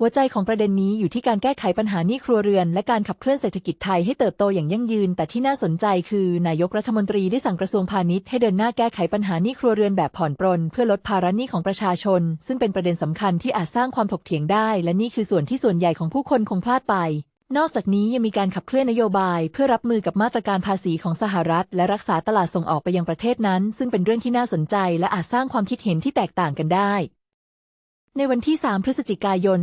หัวใจของประเด็นนี้อยู่ที่การแก้ไขปัญหานี้ครัวเรือน และการขับเคลื่อนเศรษฐกิจไทยให้เติบโตอย่างยั่งยืน แต่ที่น่าสนใจคือนายกรัฐมนตรีได้สั่งกระทรวงพาณิชย์ให้เดินหน้าแก้ไขปัญหานี้ครัวเรือนแบบผ่อนปรน เพื่อลดภาระหนี้ของประชาชน ซึ่งเป็นประเด็นสำคัญที่อาจสร้างความถกเถียงได้ และนี่คือส่วนที่ส่วนใหญ่ของผู้คนคงพลาดไป นอกจากนี้ยังมีการขับเคลื่อนนโยบาย เพื่อรับมือกับมาตรการภาษีของสหรัฐ และรักษาตลาดส่งออกไปยังประเทศนั้น ซึ่งเป็นเรื่องที่น่าสนใจ และอาจสร้างความคิดเห็นที่แตกต่างกันได้ ในวันที่ 3 พฤศจิกายน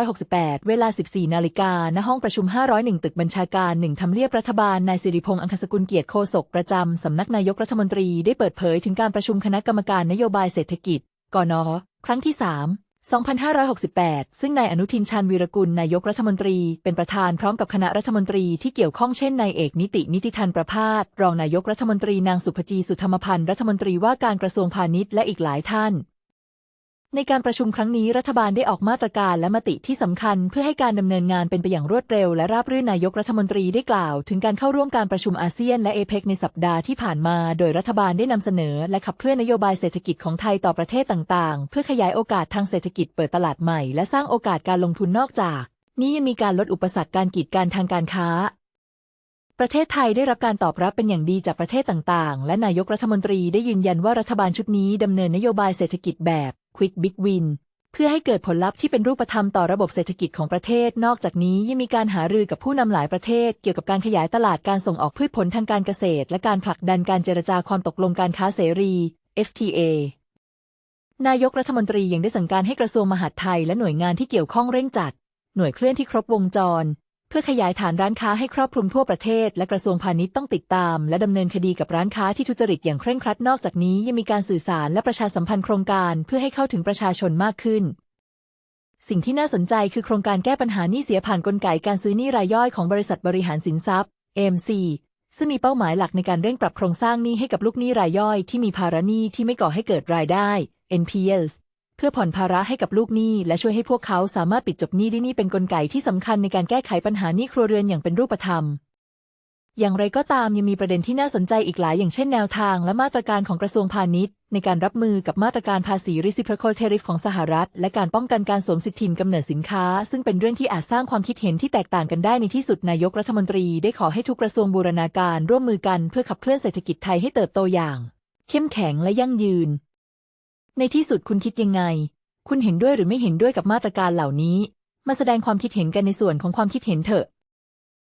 2568 เวลา 14 นาฬิกา ณ ห้องประชุม 501 ตึกบัญชาการ 1 ทำเนียบรัฐบาล นายสิริพงษ์ อังคสกุลเกียรติโฆษกประจำ สำนักนายกรัฐมนตรี ได้เปิดเผยถึงการประชุมคณะกรรมการนโยบายเศรษฐกิจ กนครั้งที่ 3 2568 ซึ่งนายอนุทินชาญวีรกุลนายกรัฐมนตรี เป็นประธานพร้อมกับคณะรัฐมนตรีที่เกี่ยวข้องเช่นนายเอกนิตินิติทันประพาสรองนายกรัฐมนตรีนางสุภจีสุธรรมพันธ์รัฐมนตรีว่าการกระทรวงพาณิชย์และอีกหลายท่าน ในการประชุมครั้งนี้รัฐบาลได้ออกมาตรการและมติที่สำคัญ เพื่อให้การดำเนินงานเป็นไปอย่างรวดเร็ว และราบรื่นนายกรัฐมนตรีได้กล่าว ถึงการเข้าร่วมการประชุมอาเซียนและเอเปกในสัปดาห์ที่ผ่านมา โดยรัฐบาลได้นำเสนอ และขับเคลื่อนนโยบายเศรษฐกิจของไทยต่อประเทศต่างๆ เพื่อขยายโอกาสทางเศรษฐกิจเปิดตลาดใหม่ และสร้างโอกาสการลงทุนนอกจาก นี้ยังมีการลดอุปสรรคการกีดกันทางการค้าประเทศไทยได้รับการตอบรับเป็นอย่างดีจากประเทศต่างๆ และนายกรัฐมนตรีได้ยืนยันว่ารัฐบาลชุดนี้ดำเนินนโยบายเศรษฐกิจแบบ Quick Big Win เพื่อให้เกิดผลลัพธ์ที่เป็นรูปธรรมต่อระบบเศรษฐกิจของประเทศ นอกจากนี้ยังมีการหารือกับผู้นำหลายประเทศ เกี่ยวกับการขยายตลาดการส่งออกพืชผลทางการเกษตร และการผลักดันการเจรจาความตกลงการค้าเสรี FTA นายกรัฐมนตรียังได้สั่งการให้กระทรวงมหาดไทยและหน่วยงานที่เกี่ยวข้องเร่งจัด หน่วยเคลื่อนที่ครบวงจร พื่อขยายฐานร้านค้าให้ครอบคลุมทั่วประเทศ และกระทรวงพาณิชย์ต้องติดตาม และดำเนินคดีกับร้านค้าที่ทุจริตอย่างเคร่งครัดนอกจากนี้ยังมีการสื่อสารและประชาสัมพันธ์โครงการ เพื่อให้เข้าถึงประชาชนมากขึ้น สิ่งที่น่าสนใจคือโครงการแก้ปัญหาหนี้เสียผ่านกลไกการซื้อหนี้รายย่อยของบริษัทบริหารสินทรัพย์ MC ซึ่งมีเป้าหมายหลักในการเร่งปรับโครงสร้างหนี้ให้กับลูกหนี้รายย่อยที่มีภาระหนี้ที่ไม่ก่อให้เกิดรายได้ NPLs เพื่อผ่อนภาระให้กับลูกหนี้ และช่วยให้พวกเขาสามารถปิดจบหนี้ได้นี่เป็นนกลไกที่สำคัญในการแก้ไขปัญหาหนี้ครัวเรือนอย่างเป็นรูปธรรม อย่างไรก็ตามยังมีประเด็นที่น่าสนใจอีกหลาย อย่างเช่นแนวทางและมาตรการของกระทรวงพาณิชย์ ในการรับมือกับมาตรการภาษี reciprocal tariff ของสหรัฐ และการป้องกันการสวมสิทธิถิ่นกำเนิดสินค้า ซึ่งเป็นเรื่องที่อาจสร้างความคิดเห็นที่แตกต่างกันได้ในที่สุดนายกรัฐมนตรีได้ขอให้ทุกกระทรวงบูรณาการร่วมมือกันเพื่อขับเคลื่อนเศรษฐกิจไทยให้เติบโตอย่าง เข้มแข็งและยั่งยืน ในที่สุดคุณคิดยังไง คุณเห็นด้วยหรือไม่เห็นด้วยกับมาตรการเหล่านี้ มาแสดงความคิดเห็นกันในส่วนของความคิดเห็นเถอะ